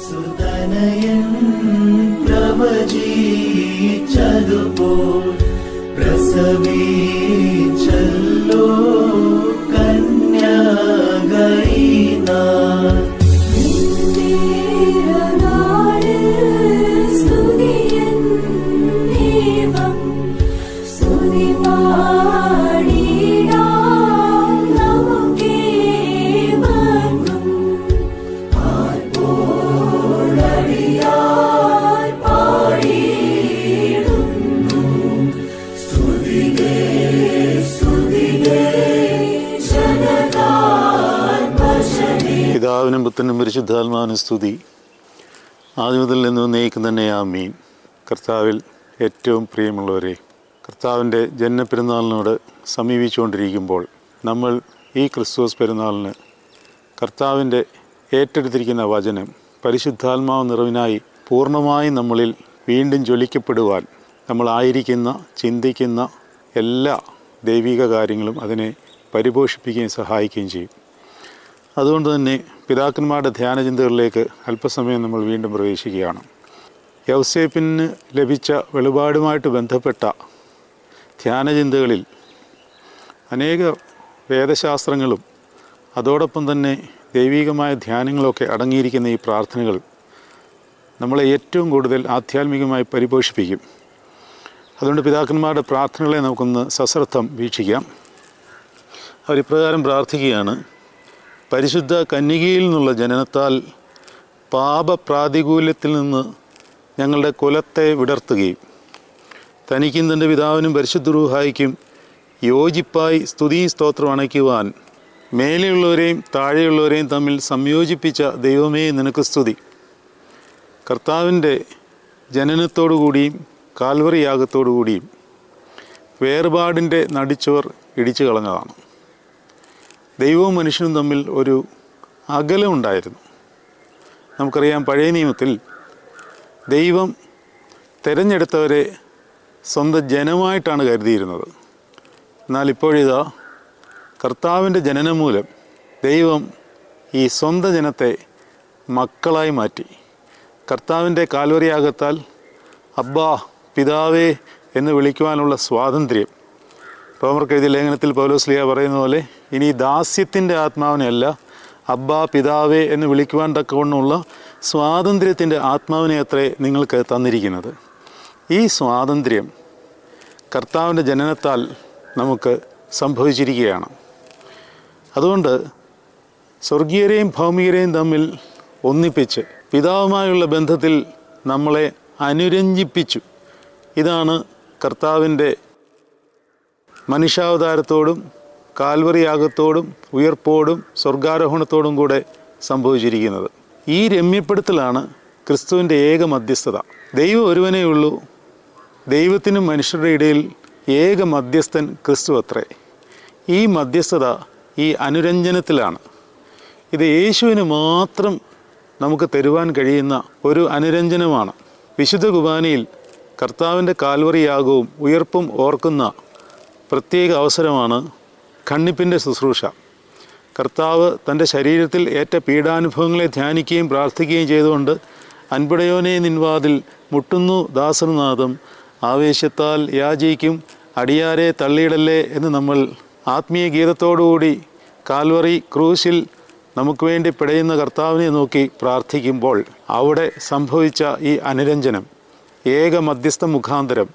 സുതനയൻ പ്രവചിച്ചതുപോൽ പ്രസവിച്ചല്ലോ കന്യാകൈനാൻ പിതാവിനും പരിശുദ്ധാത്മാവിനും സ്തുതി. ആദ്യം മുതൽ നിന്ന് നീക്കം തന്നെ ആ മീൻ കർത്താവിൽ ഏറ്റവും പ്രിയമുള്ളവരെ കർത്താവിന്റെ ജന്മപ്പെരുന്നാളിനോട് സമീപിച്ചുകൊണ്ടിരിക്കുമ്പോൾ നമ്മൾ ഈ ക്രിസ്തുസ് പെരുന്നാളിന് കർത്താവിന്റെ ഏറ്റെടുത്തിരിക്കുന്ന വചനം പരിശുദ്ധാത്മാവ് നിറവിനായി പൂർണമായി നമ്മളിൽ വീണ്ടും ജ്വലിക്കപ്പെടുവാൻ നമ്മളായിരിക്കുന്ന ചിന്തിക്കുന്ന എല്ലാ ദൈവിക കാര്യങ്ങളും അതിനെ പരിപോഷിപ്പിക്കുകയും സഹായിക്കുകയും ചെയ്യും. അതുകൊണ്ട് തന്നെ പിതാക്കന്മാരുടെ ധ്യാനചിന്തകളിലേക്ക് അല്പസമയം നമ്മൾ വീണ്ടും പ്രവേശിക്കുകയാണ്. യൗസേപ്പിന് ലഭിച്ച വെളിപാടുമായിട്ട് ബന്ധപ്പെട്ട ധ്യാനചിന്തകളിൽ അനേക വേദശാസ്ത്രങ്ങളും അതോടൊപ്പം തന്നെ ദൈവികമായ ധ്യാനങ്ങളൊക്കെ അടങ്ങിയിരിക്കുന്ന ഈ പ്രാർത്ഥനകൾ നമ്മളെ ഏറ്റവും കൂടുതൽ ആധ്യാത്മികമായി പരിപോഷിപ്പിക്കും. അതുകൊണ്ട് പിതാക്കന്മാരുടെ പ്രാർത്ഥനകളെ നമുക്കൊന്ന് സശ്രദ്ധം വീക്ഷിക്കാം. അവരിപ്രകാരം പ്രാർത്ഥിക്കുകയാണ്. പരിശുദ്ധ കന്യകയിൽ നിന്നുള്ള ജനനത്താൽ പാപപ്രാതികൂല്യത്തിൽ നിന്ന് ഞങ്ങളുടെ കുലത്തെ വിടർത്തുകയും തനിക്കും തന്റെ പിതാവിനും പരിശുദ്ധ റൂഹായിക്കും യോജിപ്പായി സ്തുതി സ്തോത്രം അണയ്ക്കുവാൻ മേലെയുള്ളവരെയും താഴെയുള്ളവരെയും തമ്മിൽ സംയോജിപ്പിച്ച ദൈവമേ നിനക്ക് സ്തുതി. കർത്താവിന്റെ ജനനത്തോടുകൂടിയും കാൽവറിയാഗത്തോടുകൂടിയും വേർപാടിന്റെ നടിച്ചവർ ഇടിച്ചു കളഞ്ഞതാണ്. ദൈവവും മനുഷ്യനും തമ്മിൽ ഒരു അകലമുണ്ടായിരുന്നു നമുക്കറിയാം പഴയ നിയമത്തിൽ ദൈവം തിരഞ്ഞെടുത്തവരെ സ്വന്തം ജനമായിട്ടാണ് കരുതിയിരുന്നത്. എന്നാൽ ഇപ്പോഴിതാ കർത്താവിന്റെ ജനനം മൂലം ദൈവം ഈ സ്വന്തം ജനത്തെ മക്കളായി മാറ്റി. കർത്താവിന്റെ കാൽവരിയാകത്താൽ അബ്ബാ പിതാവേ എന്ന് വിളിക്കുവാനുള്ള സ്വാതന്ത്ര്യം റോമർക്ക് എഴുതിയ ലേഖനത്തിൽ പൗലോസ്ലിയ പറയുന്ന പോലെ ഇനി ദാസ്യത്തിന്റെ ആത്മാവിനെയല്ല അബ്ബാ പിതാവേ എന്ന് വിളിക്കുവാൻ തക്കവണ്ണമുള്ള സ്വാതന്ത്ര്യത്തിന്റെ ആത്മാവിനെ അത്രേ നിങ്ങൾക്ക് തന്നിരിക്കുന്നത്. ഈ സ്വാതന്ത്ര്യം കർത്താവിന്റെ ജനനത്താൽ നമുക്ക് സംഭവിച്ചിരിക്കുകയാണ്. അതുകൊണ്ട് സ്വർഗീയരെയും ഭൗമികരെയും തമ്മിൽ ഒന്നിപ്പിച്ച് പിതാവുമായുള്ള ബന്ധത്തിൽ നമ്മളെ അനുരഞ്ജിപ്പിച്ചു. ഇതാണ് കർത്താവിന്റെ മനുഷ്യാവതാരത്തോടും കാൽവറിയാഗത്തോടും ഉയർപ്പോടും സ്വർഗാരോഹണത്തോടും കൂടെ സംഭവിച്ചിരിക്കുന്നത്. ഈ രമ്യപ്പെടുത്തലാണ് ക്രിസ്തുവിന്റെ ഏക മധ്യസ്ഥത. ദൈവം ഒരുവനേ ഉള്ളൂ. ദൈവത്തിനും മനുഷ്യരുടെ ഇടയിൽ ഏക മധ്യസ്ഥൻ ക്രിസ്തു അത്രേ. ഈ മധ്യസ്ഥത ഈ അനുരഞ്ജനത്തിലാണ്. ഇത് യേശുവിന് മാത്രം നമുക്ക് തരുവാൻ കഴിയുന്ന ഒരു അനുരഞ്ജനമാണ്. വിശുദ്ധ കുർബാനയിൽ കർത്താവിന്റെ കാൽവറിയാകവും ഉയർപ്പും ഓർക്കുന്ന പ്രത്യേക അവസരമാണ് കണ്ണിപ്പിന്റെ ശുശ്രൂഷ. കർത്താവ് തന്റെ ശരീരത്തിൽ ഏറ്റ പീഡാനുഭവങ്ങളെ ധ്യാനിക്കുകയും പ്രാർത്ഥിക്കുകയും ചെയ്തുകൊണ്ട് അൻപടയോനെ നിൻവാതിൽ മുട്ടുന്നു ദാസനാഥം ആവേശത്താൽ യാചിക്കും അടിയാരെ തള്ളിയിടല്ലേ എന്ന് നമ്മൾ ആത്മീയ ഗീതത്തോടുകൂടി കാൽവറി ക്രൂശിൽ നമുക്ക് വേണ്ടി പിടയുന്ന കർത്താവിനെ നോക്കി പ്രാർത്ഥിക്കുമ്പോൾ അവിടെ സംഭവിച്ച ഈ അനുരഞ്ജനം ഏക മധ്യസ്ഥ മുഖാന്തരം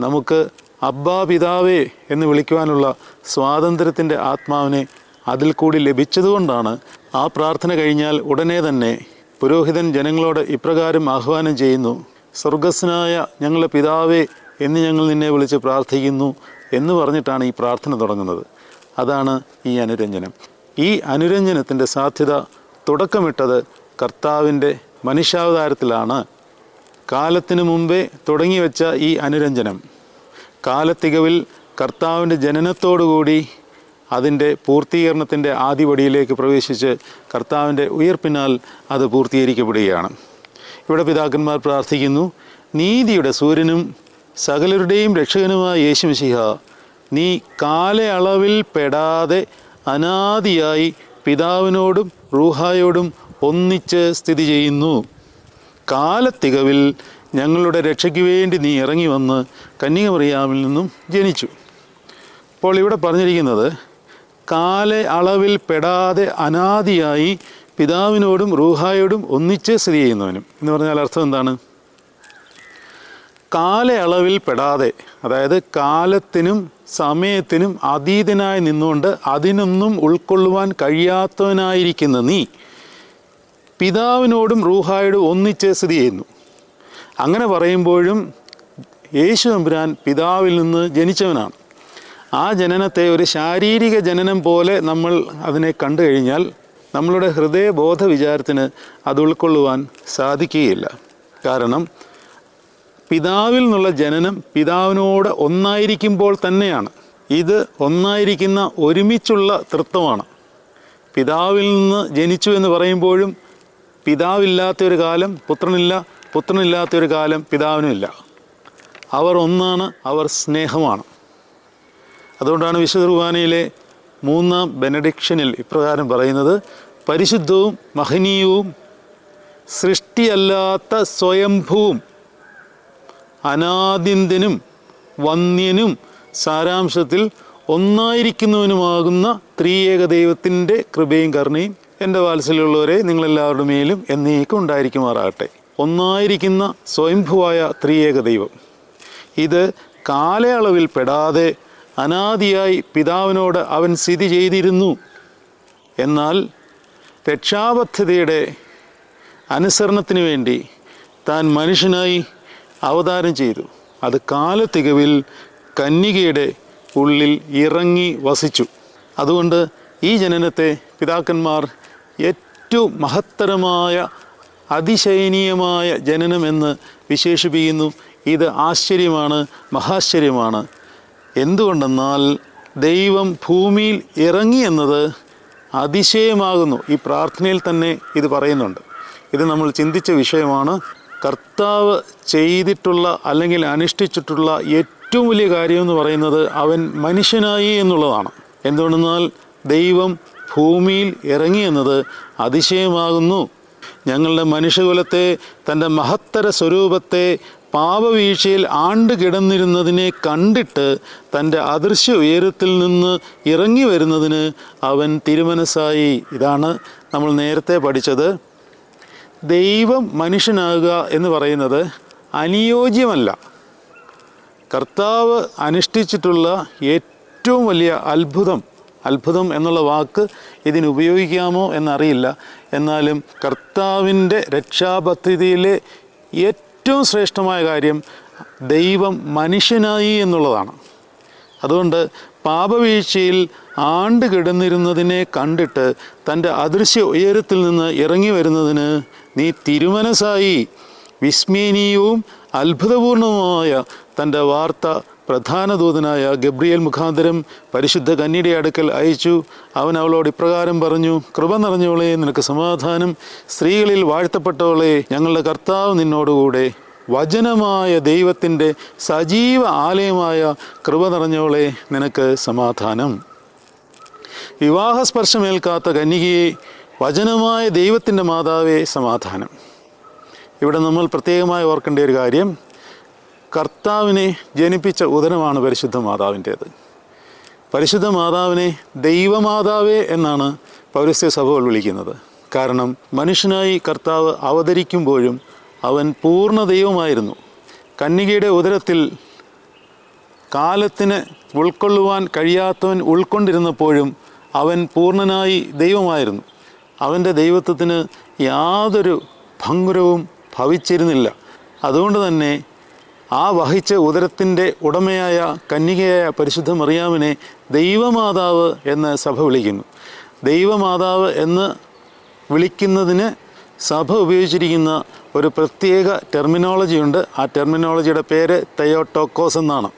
നമുക്ക് അബ്ബാ പിതാവേ എന്ന് വിളിക്കുവാനുള്ള സ്വാതന്ത്ര്യത്തിന്റെ ആത്മാവിനെ അതിൽ കൂടി ലഭിച്ചതുകൊണ്ടാണ് ആ പ്രാർത്ഥന കഴിഞ്ഞാൽ ഉടനെ തന്നെ പുരോഹിതൻ ജനങ്ങളോട് ഇപ്രകാരം ആഹ്വാനം ചെയ്യുന്നു. സ്വർഗസ്നായ ഞങ്ങളുടെ പിതാവേ എന്ന് ഞങ്ങൾ നിന്നെ വിളിച്ച് പ്രാർത്ഥിക്കുന്നു എന്ന് പറഞ്ഞിട്ടാണ് ഈ പ്രാർത്ഥന തുടങ്ങുന്നത്. അതാണ് ഈ അനുരഞ്ജനം. ഈ അനുരഞ്ജനത്തിന്റെ സാധ്യത തുടക്കമിട്ടത് കർത്താവിന്റെ മനുഷ്യാവതാരത്തിലാണ്. കാലത്തിനു മുമ്പേ തുടങ്ങി വെച്ച ഈ അനുരഞ്ജനം. കാലത്തികവിൽ കർത്താവിന്റെ ജനനത്തോടുകൂടി അതിന്റെ പൂർത്തീകരണത്തിന്റെ ആദിപടിയിലേക്ക് പ്രവേശിച്ച് കർത്താവിന്റെ ഉയർപ്പിനാൽ അത് പൂർത്തീകരിക്കപ്പെടുകയാണ്. ഇവിടെ പിതാക്കന്മാർ പ്രാർത്ഥിക്കുന്നു നീതിയുടെ സൂര്യനും സകലരുടെയും രക്ഷകനുമായ യേശുമിശിഹ നീ കാലയളവിൽ പെടാതെ അനാദിയായി പിതാവിനോടും റൂഹായോടും ഒന്നിച്ച് സ്ഥിതി ചെയ്യുന്നു. കാലത്തികവിൽ ഞങ്ങളുടെ രക്ഷയ്ക്ക് വേണ്ടി നീ ഇറങ്ങി വന്ന് കന്യകമറിയാമിൽ നിന്നും ജനിച്ചു. അപ്പോൾ ഇവിടെ പറഞ്ഞിരിക്കുന്നത് കാല അളവിൽ പെടാതെ അനാദിയായി പിതാവിനോടും റൂഹായോടും ഒന്നിച്ച് സ്ഥിതി ചെയ്യുന്നവനും. എന്ന് പറഞ്ഞാൽ അർത്ഥം എന്താണ്? കാലയളവിൽ പെടാതെ അതായത് കാലത്തിനും സമയത്തിനും അതീതനായി നിന്നുകൊണ്ട് അതിനൊന്നും ഉൾക്കൊള്ളുവാൻ കഴിയാത്തവനായിരിക്കുന്ന നീ പിതാവിനോടും റൂഹായോടും ഒന്നിച്ച് സ്ഥിതി ചെയ്യുന്നു. അങ്ങനെ പറയുമ്പോഴും യേശു തമ്പുരാൻ പിതാവിൽ നിന്ന് ജനിച്ചവനാണ്. ആ ജനനത്തെ ഒരു ശാരീരിക ജനനം പോലെ നമ്മൾ അതിനെ കണ്ടു കഴിഞ്ഞാൽ നമ്മളുടെ ഹൃദയബോധ വിചാരത്തിന് അത് ഉൾക്കൊള്ളുവാൻ സാധിക്കുകയില്ല. കാരണം പിതാവിൽ നിന്നുള്ള ജനനം പിതാവിനോട് ഒന്നായിരിക്കുമ്പോൾ തന്നെയാണ്. ഇത് ഒന്നായിരിക്കുന്ന ഒരുമിച്ചുള്ള തൃത്വമാണ്. പിതാവിൽ നിന്ന് ജനിച്ചു എന്ന് പറയുമ്പോഴും പിതാവില്ലാത്തൊരു കാലം പുത്രനില്ല പുത്രനില്ലാത്ത ഒരു കാലം പിതാവിനുമില്ല അവർ ഒന്നാണ് അവർ സ്നേഹമാണ്. അതുകൊണ്ടാണ് വിശുദ്ധ കുർബാനയിലെ മൂന്നാം ബെനഡിക്ഷനിൽ ഇപ്രകാരം പറയുന്നത് പരിശുദ്ധവും മഹനീയവും സൃഷ്ടിയല്ലാത്ത സ്വയംഭൂവും അനാദിന്യനും വന്യനും സാരാംശത്തിൽ ഒന്നായിരിക്കുന്നവനുമാകുന്ന ത്രിയേക ദൈവത്തിന്റെ കൃപയും കരുണയും എന്റെ വാത്സല്യമുള്ളവരെ നിങ്ങളെല്ലാവരുടെ മേലും എന്നേക്കും ഉണ്ടായിരിക്കുമാറാകട്ടെ. ഒന്നായിരിക്കുന്ന സ്വയംഭുവായ ത്രിയേക ദൈവം. ഇത് കാലയളവിൽ പെടാതെ അനാദിയായി പിതാവിനോട് അവൻ സ്ഥിതി ചെയ്തിരുന്നു. എന്നാൽ രക്ഷാപദ്ധതിയുടെ അനുസരണത്തിന് വേണ്ടി താൻ മനുഷ്യനായി അവതാരം ചെയ്തു. അത് കാലത്തികവിൽ കന്യകയുടെ ഉള്ളിൽ ഇറങ്ങി വസിച്ചു. അതുകൊണ്ട് ഈ ജനനത്തെ പിതാക്കന്മാർ ഏറ്റവും മഹത്തരമായ അതിശയനീയമായ ജനനമെന്ന് വിശേഷിപ്പിക്കുന്നു. ഇത് ആശ്ചര്യമാണ് മഹാശ്ചര്യമാണ്. എന്തുകൊണ്ടെന്നാൽ ദൈവം ഭൂമിയിൽ ഇറങ്ങി എന്നത് അതിശയമാകുന്നു. ഈ പ്രാർത്ഥനയിൽ തന്നെ ഇത് പറയുന്നുണ്ട്. ഇത് നമ്മൾ ചിന്തിച്ച വിഷയമാണ്. കർത്താവ് ചെയ്തിട്ടുള്ള അല്ലെങ്കിൽ അനുഷ്ഠിച്ചിട്ടുള്ള ഏറ്റവും വലിയ കാര്യമെന്ന് പറയുന്നത് അവൻ മനുഷ്യനായി എന്നുള്ളതാണ്. എന്തുകൊണ്ടെന്നാൽ ദൈവം ഭൂമിയിൽ ഇറങ്ങി എന്നത് അതിശയമാകുന്നു. ഞങ്ങളുടെ മനുഷ്യകുലത്തെ തന്റെ മഹത്തര സ്വരൂപത്തെ പാപവീഴ്ചയിൽ ആണ്ട് കിടന്നിരുന്നതിനെ കണ്ടിട്ട് തന്റെ അദൃശ്യ ഉയരത്തിൽ നിന്ന് ഇറങ്ങി വരുന്നതിന് അവൻ തിരുമനസ്സായി. ഇതാണ് നമ്മൾ നേരത്തെ പഠിച്ചത്. ദൈവം മനുഷ്യനാകുക എന്ന് പറയുന്നത് അനുയോജ്യമല്ല. കർത്താവ് അനുഷ്ഠിച്ചിട്ടുള്ള ഏറ്റവും വലിയ അത്ഭുതം അത്ഭുതം എന്നുള്ള വാക്ക് ഇതിന് ഉപയോഗിക്കാമോ എന്നറിയില്ല. എന്നാലും കർത്താവിന്റെ രക്ഷാപദ്ധതിയിലെ ഏറ്റവും ശ്രേഷ്ഠമായ കാര്യം ദൈവം മനുഷ്യനായി എന്നുള്ളതാണ്. അതുകൊണ്ട് പാപവീഴ്ചയിൽ ആണ്ട് കിടന്നിരുന്നതിനെ കണ്ടിട്ട് തന്റെ അദൃശ്യ ഉയരത്തിൽ നിന്ന് ഇറങ്ങി വരുന്നതിന് നീ തിരുമനസായി വിസ്മയനീയവും അത്ഭുതപൂർണവുമായ തന്റെ വാർത്ത പ്രധാന ദൂതനായ ഗബ്രിയേൽ മുഖാന്തരം പരിശുദ്ധ കന്യയുടെ അടുക്കൽ അയച്ചു. അവൻ അവളോട് ഇപ്രകാരം പറഞ്ഞു കൃപ നിറഞ്ഞവളെ നിനക്ക് സമാധാനം. സ്ത്രീകളിൽ വാഴ്ത്തപ്പെട്ടവളെ ഞങ്ങളുടെ കർത്താവ് നിന്നോടുകൂടെ. വചനമായ ദൈവത്തിന്റെ സജീവ ആലയമായ കൃപ നിറഞ്ഞവളെ നിനക്ക് സമാധാനം. വിവാഹസ്പർശമേൽക്കാത്ത കന്യകയെ വചനമായ ദൈവത്തിന്റെ മാതാവേ സമാധാനം. ഇവിടെ നമ്മൾ പ്രത്യേകമായി ഓർക്കേണ്ട ഒരു കാര്യം കർത്താവിനെ ജനിപ്പിച്ച ഉദനമാണ് പരിശുദ്ധ മാതാവിന്റേത്. പരിശുദ്ധ മാതാവിനെ ദൈവമാതാവേ എന്നാണ് പൗരസ്യ സഭകൾ വിളിക്കുന്നത്. കാരണം മനുഷ്യനായി കർത്താവ് അവതരിക്കുമ്പോഴും അവൻ പൂർണ ദൈവമായിരുന്നു. കന്യകയുടെ ഉദരത്തിൽ കാലത്തിന് ഉൾക്കൊള്ളുവാൻ കഴിയാത്തവൻ ഉൾക്കൊണ്ടിരുന്നപ്പോഴും അവൻ പൂർണനായി ദൈവമായിരുന്നു. അവന്റെ ദൈവത്വത്തിന് യാതൊരു ഭംഗുരവും ഭവിച്ചിരുന്നില്ല. അതുകൊണ്ട് തന്നെ ആ വഹിച്ച ഉദരത്തിന്റെ ഉടമയായ കന്യകയായ പരിശുദ്ധ മറിയാമിനെ ദൈവമാതാവ് എന്ന് സഭ വിളിക്കുന്നു. ദൈവമാതാവ് എന്ന് വിളിക്കുന്നതിന് സഭ ഉപയോഗിച്ചിരിക്കുന്ന ഒരു പ്രത്യേക ടെർമിനോളജി ഉണ്ട്. ആ ടെർമിനോളജിയുടെ പേര് തയോടോക്കോസ് എന്നാണ്.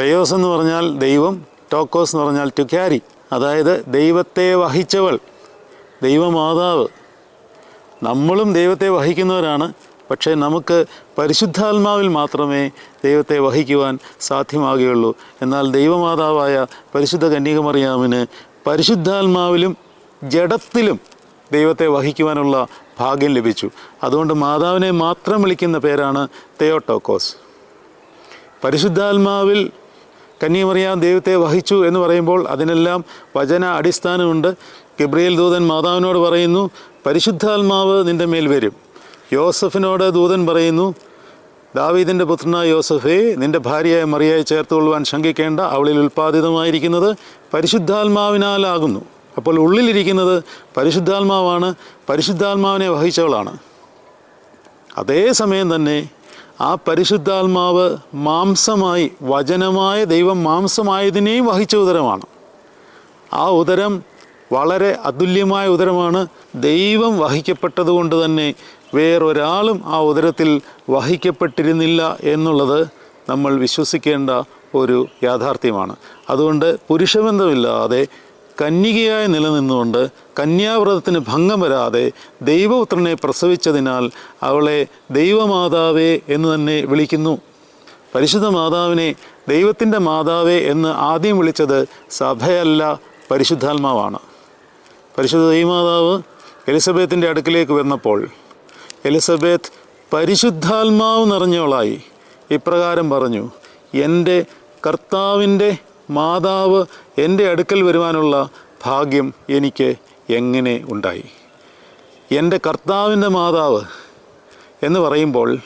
തയോസ് എന്ന് പറഞ്ഞാൽ ദൈവം ടോക്കോസ് എന്ന് പറഞ്ഞാൽ ടു ക്യാരി അതായത് ദൈവത്തെ വഹിച്ചവൾ ദൈവമാതാവ്. നമ്മളും ദൈവത്തെ വഹിക്കുന്നവരാണ്. പക്ഷേ നമുക്ക് പരിശുദ്ധാത്മാവിൽ മാത്രമേ ദൈവത്തെ വഹിക്കുവാൻ സാധ്യമാകുകയുള്ളൂ. എന്നാൽ ദൈവമാതാവായ പരിശുദ്ധ കന്യകമറിയാമിന് പരിശുദ്ധാത്മാവിലും ജഡത്തിലും ദൈവത്തെ വഹിക്കുവാനുള്ള ഭാഗ്യം ലഭിച്ചു. അതുകൊണ്ട് മാതാവിനെ മാത്രം വിളിക്കുന്ന പേരാണ് തെയോട്ടോക്കോസ്. പരിശുദ്ധാത്മാവിൽ കന്യമറിയാൻ ദൈവത്തെ വഹിച്ചു എന്ന് പറയുമ്പോൾ അതിനെല്ലാം വചന അടിസ്ഥാനമുണ്ട്. ഗബ്രിയേൽ ദൂതൻ മാതാവിനോട് പറയുന്നു പരിശുദ്ധാത്മാവ് നിന്റെ മേൽ വരും. യോസഫിനോട് ദൂതൻ പറയുന്നു ദാവീദിന്റെ പുത്രനായ യോസഫേ നിന്റെ ഭാര്യയായ മറിയായി ചേർത്തുകൊള്ളുവാൻ ശങ്കിക്കേണ്ട അവളിൽ ഉൽപ്പാദിതമായിരിക്കുന്നത് പരിശുദ്ധാത്മാവിനാലാകുന്നു. അപ്പോൾ ഉള്ളിലിരിക്കുന്നത് പരിശുദ്ധാത്മാവാണ് പരിശുദ്ധാത്മാവിനെ വഹിച്ചവളാണ്. അതേസമയം തന്നെ ആ പരിശുദ്ധാത്മാവ് മാംസമായി വചനമായ ദൈവം മാംസമായതിനെയും വഹിച്ച ഉദരമാണ്. ആ ഉദരം വളരെ അതുല്യമായ ഉദരമാണ് ദൈവം വഹിക്കപ്പെട്ടതുകൊണ്ട് തന്നെ വേറൊരാളും ആ ഉദരത്തിൽ വഹിക്കപ്പെട്ടിരുന്നില്ല എന്നുള്ളത് നമ്മൾ വിശ്വസിക്കേണ്ട ഒരു യാഥാർത്ഥ്യമാണ്. അതുകൊണ്ട് പുരുഷബന്ധമില്ലാതെ കന്യകയായി നിലനിന്നുകൊണ്ട് കന്യാവ്രതത്തിന് ഭംഗം വരാതെ ദൈവപുത്രനെ പ്രസവിച്ചതിനാൽ അവളെ ദൈവമാതാവേ എന്ന് തന്നെ വിളിക്കുന്നു. പരിശുദ്ധ മാതാവിനെ ദൈവത്തിന്റെ മാതാവേ എന്ന് ആദ്യം വിളിച്ചത് സഭയല്ല പരിശുദ്ധാത്മാവാണ്. പരിശുദ്ധ ദൈവമാതാവ് എലിസബത്തിന്റെ അടുക്കിലേക്ക് വന്നപ്പോൾ എലിസബത്ത് പരിശുദ്ധാത്മാവ് നിറഞ്ഞവളായി. ഇപ്രകാരം പറഞ്ഞു എന്റെ കർത്താവിന്റെ മാതാവ് എന്റെ അടുക്കൽ വരുവാനുള്ള ഭാഗ്യം എനിക്ക് എങ്ങനെ ഉണ്ടായി? എന്റെ കർത്താവിന്റെ മാതാവ് എന്ന് പറയുമ്പോൾ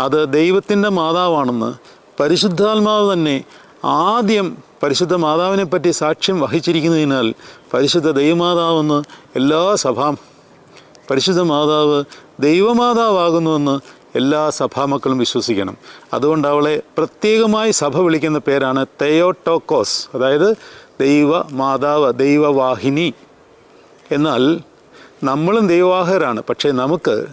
അത് ദൈവത്തിന്റെ മാതാവാണെന്ന് പരിശുദ്ധാത്മാവ് തന്നെ ആദ്യം പരിശുദ്ധ മാതാവിനെപ്പറ്റി സാക്ഷ്യം വഹിച്ചിരിക്കുന്നതിനാൽ പരിശുദ്ധ ദൈവമാതാവെന്ന് എല്ലാ സഭാം പരിശുദ്ധ മാതാവ് ദൈവമാതാവാകുന്നുവെന്ന് എല്ലാ സഭാമക്കളും വിശ്വസിക്കണം. അതുകൊണ്ട് അവളെ പ്രത്യേകമായി സഭ വിളിക്കുന്ന പേരാണ് തെയോട്ടോക്കോസ് അതായത് ദൈവ മാതാവ് ദൈവവാഹിനി. എന്നാൽ നമ്മളും ദൈവവാഹകരാണ്. പക്ഷേ നമുക്ക്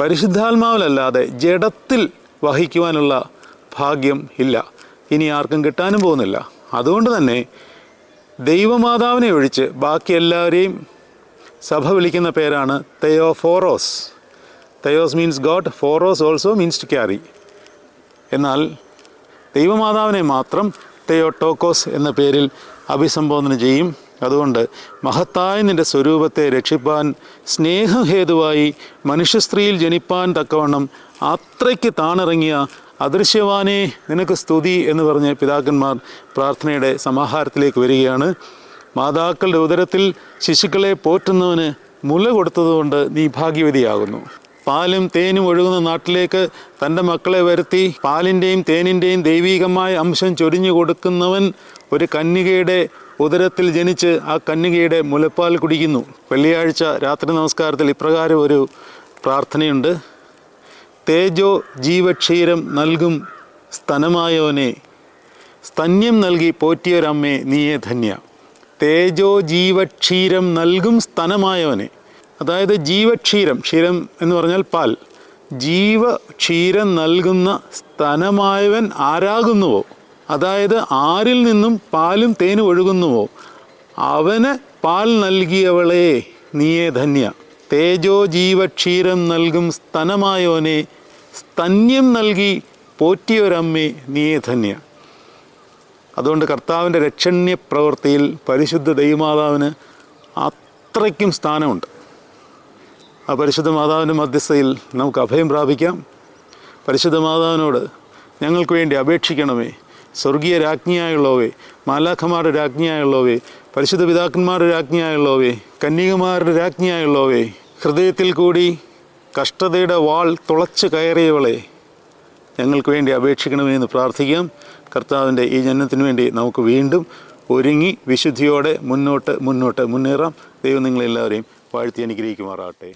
പരിശുദ്ധാത്മാവിലല്ലാതെ ജഡത്തിൽ വഹിക്കുവാനുള്ള ഭാഗ്യം ഇല്ല. ഇനി ആർക്കും കിട്ടാനും പോകുന്നില്ല. അതുകൊണ്ട് തന്നെ ദൈവമാതാവിനെ ഒഴിച്ച് ബാക്കി എല്ലാവരെയും സഭ വിളിക്കുന്ന പേരാണ് Theophoros. Theos means God Phoros also means to carry എന്നാൽ ദൈവമാതാവിനെ മാത്രം തെയോട്ടോക്കോസ് എന്ന പേരിൽ അഭിസംബോധന ചെയ്യും. അതുകൊണ്ട് മഹത്തായ നിന്റെ സ്വരൂപത്തെ രക്ഷിപ്പാൻ സ്നേഹഹേതുവായി മനുഷ്യസ്ത്രീയിൽ ജനിപ്പാൻ തക്കവണ്ണം അത്രയ്ക്ക് താണിറങ്ങിയ അദൃശ്യവാനെ നിനക്ക് സ്തുതി എന്ന് പറഞ്ഞ് പിതാക്കന്മാർ പ്രാർത്ഥനയുടെ സമാഹാരത്തിലേക്ക് വരികയാണ്. മാതാക്കളുടെ ഉദരത്തിൽ ശിശുക്കളെ പോറ്റുന്നവന് മുല കൊടുത്തതുകൊണ്ട് നീ ഭാഗ്യവതിയാകുന്നു. പാലും തേനും ഒഴുകുന്ന നാട്ടിലേക്ക് തന്റെ മക്കളെ വരുത്തി പാലിന്റെയും തേനിന്റെയും ദൈവീകമായ അംശം ചൊരിഞ്ഞു കൊടുക്കുന്നവൻ ഒരു കന്യകയുടെ ഉദരത്തിൽ ജനിച്ച് ആ കന്യകയുടെ മുലപ്പാൽ കുടിക്കുന്നു. വെള്ളിയാഴ്ച രാത്രി നമസ്കാരത്തിൽ ഇപ്രകാരം ഒരു പ്രാർത്ഥനയുണ്ട്. തേജോ ജീവക്ഷീരം നൽകും സ്തനമായവനെ സ്തന്യം നൽകി പോറ്റിയൊരമ്മേ നീയേ ധന്യ. തേജോ ജീവക്ഷീരം നൽകും സ്തനമായവനെ. അതായത് ജീവക്ഷീരം ക്ഷീരം എന്ന് പറഞ്ഞാൽ പാൽ. ജീവക്ഷീരം നൽകുന്ന സ്തനമായവൻ ആരാകുന്നുവോ? അതായത് ആരിൽ നിന്നും പാലും തേനും ഒഴുകുന്നുവോ? അവന് പാൽ നൽകിയവളെ നീയേ ധന്യ. തേജോ ജീവക്ഷീരം നൽകും സ്തനമായോനെ സ്തന്യം നൽകി പോറ്റിയൊരമ്മേ നീയേ ധന്യ. അതുകൊണ്ട് കർത്താവിന്റെ രക്ഷണ്യ പ്രവൃത്തിയിൽ പരിശുദ്ധ ദൈവമാതാവിന് അത്രയ്ക്കും സ്ഥാനമുണ്ട്. ആ പരിശുദ്ധ മാതാവിന്റെ മധ്യസ്ഥയിൽ നമുക്ക് അഭയം പ്രാപിക്കാം. പരിശുദ്ധ മാതാവിനോട് ഞങ്ങൾക്ക് വേണ്ടി അപേക്ഷിക്കണമേ. സ്വർഗീയ രാജ്ഞിയായുള്ളവേ മാലാഖമാരുടെ രാജ്ഞിയായുള്ളവേ പരിശുദ്ധ പിതാക്കന്മാരുടെ രാജ്ഞിയായുള്ളവേ കന്യകുമാരുടെ രാജ്ഞിയായുള്ളവേ ഹൃദയത്തിൽ കൂടി കഷ്ടതയുടെ വാൾ തുളച്ച് കയറിയവളെ ഞങ്ങൾക്ക് വേണ്ടി അപേക്ഷിക്കണമേ എന്ന് പ്രാർത്ഥിക്കാം. കർത്താവിന്റെ ഈ ജനനത്തിന് വേണ്ടി നമുക്ക് വീണ്ടും ഒരുങ്ങി വിശുദ്ധിയോടെ മുന്നോട്ട് മുന്നോട്ട് മുന്നേറാം. ദൈവം നിങ്ങളെല്ലാവരെയും വാഴ്ത്തി അനുഗ്രഹിക്കുമാറാട്ടെ